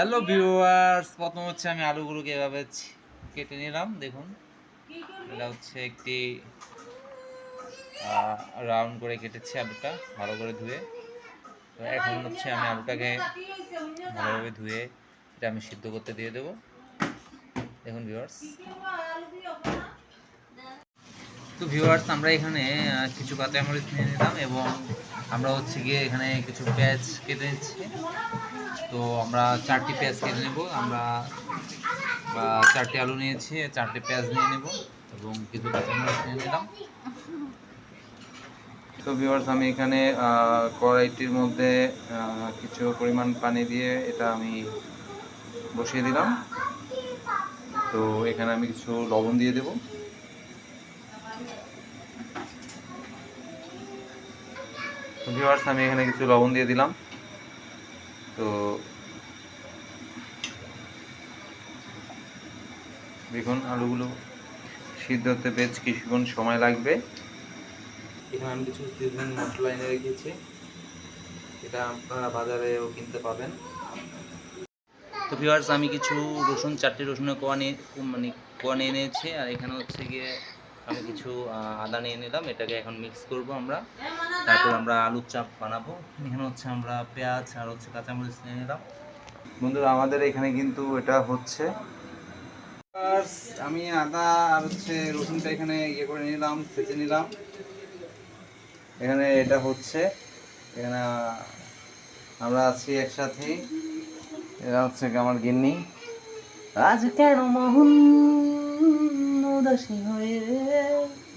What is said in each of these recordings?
Hello viewers প্রথম হচ্ছে আমি আলুগুলোকে এভাবে কেটে নিলাম, দেখুন। এটা হচ্ছে একটি রাউন্ড করে কেটেছি আলুটা, ভালো করে ধুয়ে। তো এখন হচ্ছে আমি আলুটাকে ভালোভাবে ধুয়ে এটা আমি সিদ্ধ করতে দিয়ে দেবো। দেখুন ভিউয়ার্স তো ভিউয়ার্স আমরা এখানে কিছু কাঁচামরিচ নিয়ে নিলাম এবং আমরা হচ্ছে গিয়ে এখানে কিছু পেঁয়াজ কেটে নিচ্ছি। তো আমরা চারটি পেঁয়াজ কেটে নেব। আমরা চারটি আলু নিয়েছি, চারটি পেঁয়াজ নিয়ে নেব এবং কিছু নিয়ে নিলাম। তো ভিউয়ার্স আমি এখানে কড়াইটির মধ্যে কিছু পরিমাণ পানি দিয়ে এটা আমি বসিয়ে দিলাম। তো এখানে আমি কিছু লবণ দিয়ে দেবো। তো ভিউয়ার্স আমি এখানে কিছু লবণ দিয়ে দিলাম। তো দেখুন আলুগুলো সিদ্ধ হতে বেশ কিছুক্ষণ সময় লাগবে। এখানে আমি কিছু সিজনিং মশলা এনে রেখেছি। এটা আপনারা বাজারেও কিনতে পাবেন। তো ভিউয়ার্স আমি কিছু রসুন চারটি রসুনের কোয়া নিয়ে মানে কোয়া নিয়ে নিয়েছি আর এখানে হচ্ছে গিয়ে আমি কিছু আদা নিয়ে নিলাম এটাকে এখন মিক্স করব আমরা। তারপর আমরা আলুর চাপ বানাবো। এখানে হচ্ছে আমরা পেঁয়াজ আর হচ্ছে কাঁচামরিচ নিয়ে নিলাম। বন্ধুরা আমাদের এখানে কিন্তু এটা হচ্ছে। আমি আদা আর হচ্ছে রসুনটা এখানে ইয়ে করে নিলাম সেচে নিলাম। এখানে এটা হচ্ছে এখানে আমরা আছি একসাথে। এরা হচ্ছে আমার গিন্নি। আজ কেন মোহন উদাসী হয়ে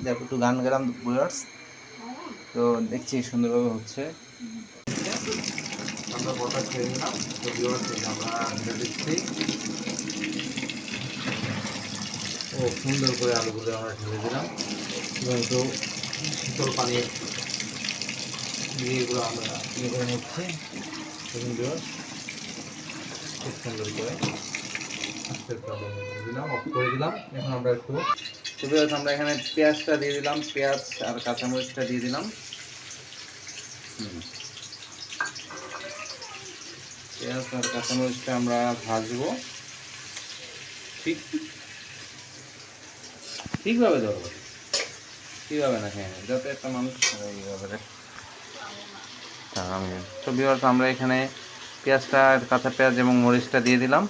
দেখো একটু গান গেলাম বুয়ার্স তো দেখছি সুন্দরভাবে হচ্ছে। আমরা গোটা ছেড়ে নিলাম আমরা দিচ্ছি। ও, সুন্দর করে আলুগুলো আমরা ঢেলে দিলাম। এবং একটু শীতল পানি দিয়ে এগুলো আমরা ইয়ে করে নিচ্ছি। খুব সুন্দর করে। দিলাম অফ করে দিলাম। এখন আমরা একটু তো আমরা এখানে পেঁয়াজটা দিয়ে দিলাম, পেঁয়াজ আর কাঁচামরিচটা দিয়ে দিলাম। পেঁয়াজ আর কাঁচামরিচটা আমরা ভাজবো। ঠিক? ঠিকভাবে ধরবো। কীভাবে না হ্যাঁ যাতে একটা মানুষ তো ভিউয়ার্স আমরা এখানে পেঁয়াজটা কাঁচা পেঁয়াজ এবং মরিচটা দিয়ে দিলাম।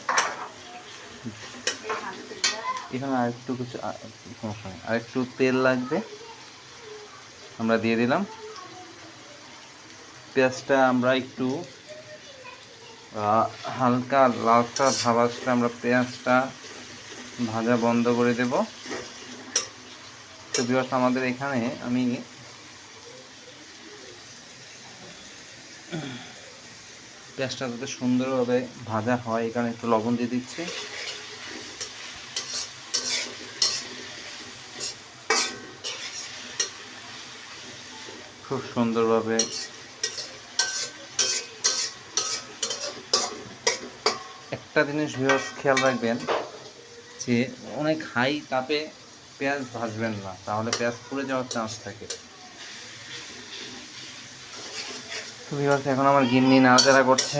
এখানে আরেকটু কিছু সমস্যা নেই। আরেকটু তেল লাগবে। আমরা দিয়ে দিলাম। পেঁয়াজটা আমরা একটু হালকা লালচা ভাব আসলে আমরা পেঁয়াজটা ভাজা বন্ধ করে দেব। তো বিবাস আমাদের এখানে আমি পেঁয়াজটা যাতে সুন্দরভাবে ভাজা হয়, এখানে একটু লবণ দিয়ে দিচ্ছি। খুব সুন্দরভাবে একটা জিনিস ভিউয়ার্স খেয়াল রাখবেন যে অনেক হাই তাপে পেঁয়াজ ভাজবেন না, তাহলে পেঁয়াজ পুড়ে যাওয়ার চান্স থাকে। তো ভিউয়ার্স এখন আমার গিন্নি নাড়াচাড়া করছে।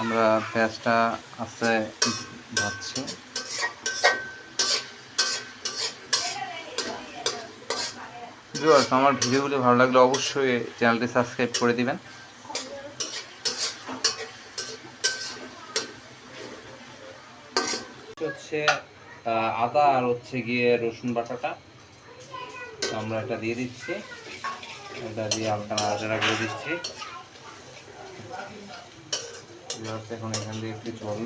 আমরা পেঁয়াজটা আস্তে ভাজছি। ভিউয়ার্স, আমার ভিডিওগুলি ভালো লাগলে অবশ্যই চ্যানেলটি সাবস্ক্রাইব করে দিবেন। হচ্ছে আদা আর হচ্ছে গিয়ে রসুন বাটাটা। আমরা এটা দিয়ে দিচ্ছি। এটা দিয়ে হালকা নাড়াচাড়া করে দিচ্ছি। এখন এখান দিয়ে একটু জল।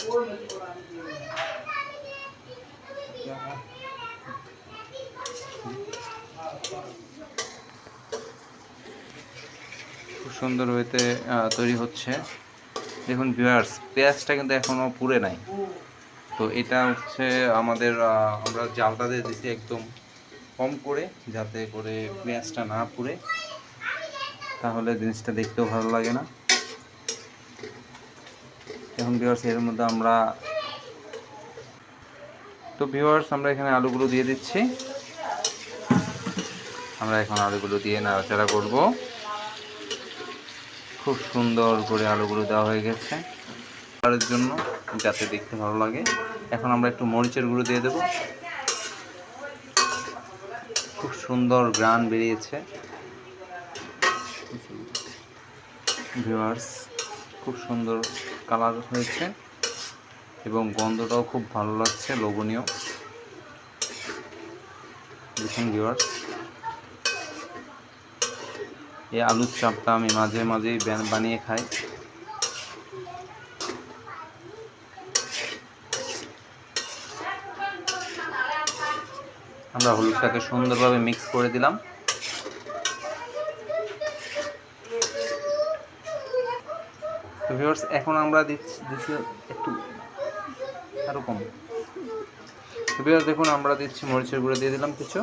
খুব সুন্দর হইতে তৈরি হচ্ছে। দেখুন ভিউয়ার্স পেঁয়াজটা কিন্তু এখনও পুড়ে নাই। তো এটা হচ্ছে আমাদের আমরা জালটা দিয়ে দিচ্ছি একদম কম করে, যাতে করে পেঁয়াজটা না পুড়ে। তাহলে জিনিসটা দেখতেও ভালো লাগে না। এখন ভিউয়ার্স এর মধ্যে আমরা, তো ভিউয়ার্স আমরা এখানে আলুগুলো দিয়ে দিচ্ছি। আমরা এখন আলুগুলো দিয়ে নাড়াচাড়া করব। খুব সুন্দর করে আলুগুলো দেওয়া হয়ে গেছে। কালারের জন্য যাতে দেখতে ভালো লাগে। এখন আমরা একটু মরিচের গুঁড়ো দিয়ে দেব। খুব সুন্দর গ্রান বেরিয়েছে। ভিউয়ার্স, খুব সুন্দর কালার হয়েছে এবং গন্ধটাও খুব ভালো লাগছে, লোভনীয়। দেখুন ভিউয়ার্স। এই আলুর চাপটা আমি মাঝে মাঝেই বানিয়ে খাই। আমরা হলুদটাকে সুন্দরভাবে মিক্স করে দিলাম। এখন আমরা দিচ্ছি একটু আরও কম। দেখুন, আমরা দিচ্ছি মরিচের গুঁড়ো দিয়ে দিলাম কিছু।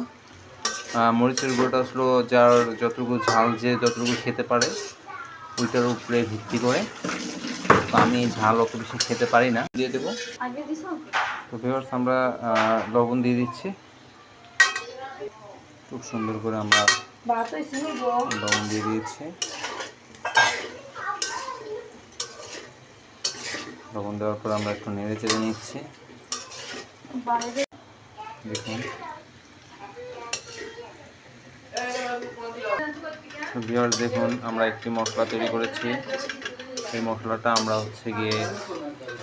মরিচের গুঁড়োটা আসলো যার যতটুকু ঝাল যে যতটুকু খেতে পারে ওইটার উপরে ভিত্তি করে। তো আমি ঝাল অত বেশি খেতে পারি না। দিয়ে দেবো। তো ভিউয়ার্স আমরা লবণ দিয়ে দিচ্ছি। খুব সুন্দর করে আমরা লবণ দিয়ে দিয়েছি। লবণ দেওয়ার পর আমরা একটু নেড়ে চেড়ে নিচ্ছি। দেখুন। তো দেখুন, আমরা একটি মশলা তৈরি করেছি। এই মশলাটা আমরা হচ্ছে গিয়ে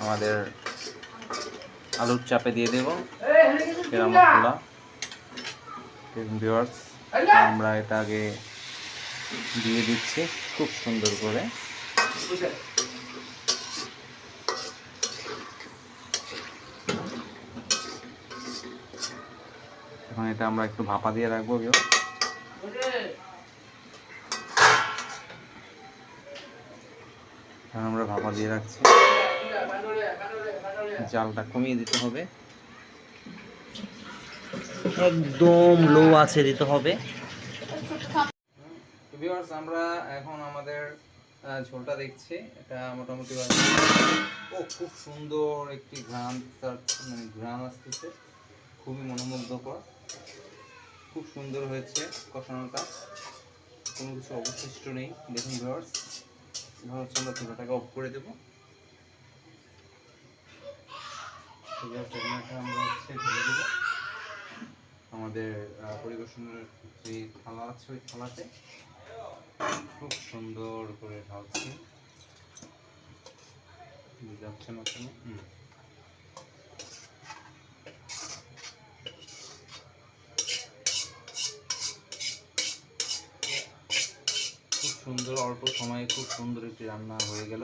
আমাদের আলুর চাপে দিয়ে দেব এরা মশলা। ভিউয়ার্স আমরা এটা আগে দিয়ে দিচ্ছি খুব সুন্দর করে। এখন এটা আমরা একটু ভাপা দিয়ে রাখব ভিউয়ার্স এখন আমরা ভাপা দিয়ে রাখছি। জালটা কমিয়ে দিতে হবে। একদম লো আছে দিতে হবে। আমরা এখন আমাদের ঝোলটা দেখছি। এটা মোটামুটি ও, খুব সুন্দর একটি ঘ্রাণ, তার মানে ঘ্রাণ আসতেছে। খুবই মনোমুগ্ধকর। খুব সুন্দর হয়েছে কষানোটা। কোনো কিছু অবশিষ্ট নেই, দেখুন ভিউয়ার্স এবার হচ্ছে আমরা চুলাটাকে অফ করে দেবো। এখানে আমরা হচ্ছে আমাদের পরিবেশনের যে থালা আছে, ওই থালাতে খুব সুন্দর করে ঢালছি। যাচ্ছে না কেন হুম। খুব সুন্দর, অল্প সময়ে খুব সুন্দর একটি রান্না হয়ে গেল।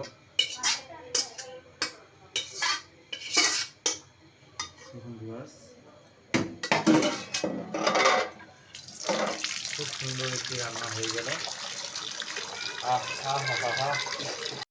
খুব সুন্দর একটি রান্না হয়ে গেল। আহ আহ।